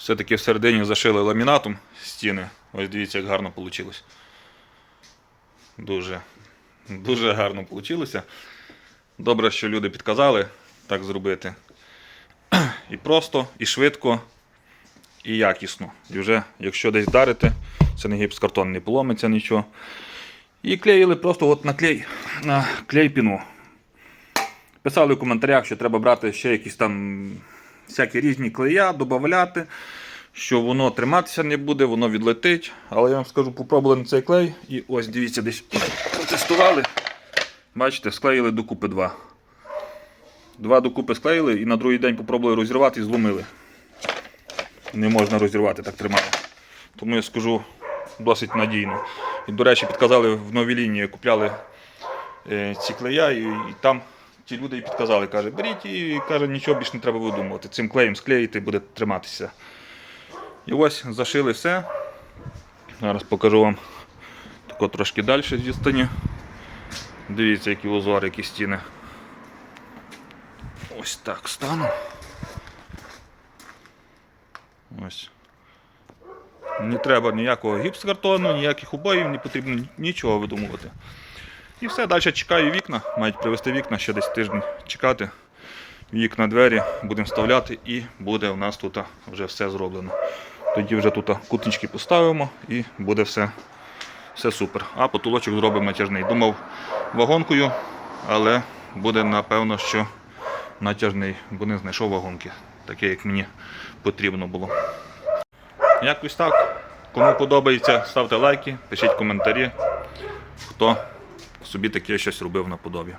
Все-таки всередині зашили ламінатом стіни. Ось дивіться, як гарно вийшло. Дуже, дуже гарно вийшло. Добре, що люди підказали так зробити. І просто, і швидко, і якісно. І вже, якщо десь вдарити, це не гіпскартон, не поломиться нічого. І клеїли просто от на клей, на клей піну. Писали в коментарях, що треба брати ще якісь там всякі різні клея, додати, що воно триматися не буде, воно відлетить. Але я вам скажу, попробували цей клей. І ось дивіться, десь протестували. Бачите, склеїли докупи два. Два докупи склеїли і на другий день попробували розірвати і зломили. Не можна розірвати, так тримає. Тому я скажу досить надійно. І, до речі, підказали в новій лінії, купляли е, ці клея, і, і там ті люди і підказали, каже, беріть і каже, нічого більше не треба видумувати. Цим клеєм склеїти буде триматися. І ось зашили все. Зараз покажу вам тако трошки далі з відстані. Дивіться, які узори, які стіни. Ось так стану. Ось. Не треба ніякого гіпскартону, ніяких убоїв, не потрібно нічого видумувати. І все, далі чекаю вікна, мають привезти вікна, ще десь тиждень чекати. Вікна, двері будемо вставляти і буде у нас тут вже все зроблено. Тоді вже тут кутнички поставимо і буде все, все супер. А потолочок зробимо натяжний. Думав вагонкою, але буде напевно, що натяжний, бо не знайшов вагонки, таке як мені потрібно було. Якось так. Кому подобається, ставте лайки, пишіть коментарі, хто собі таке щось робив наподобі.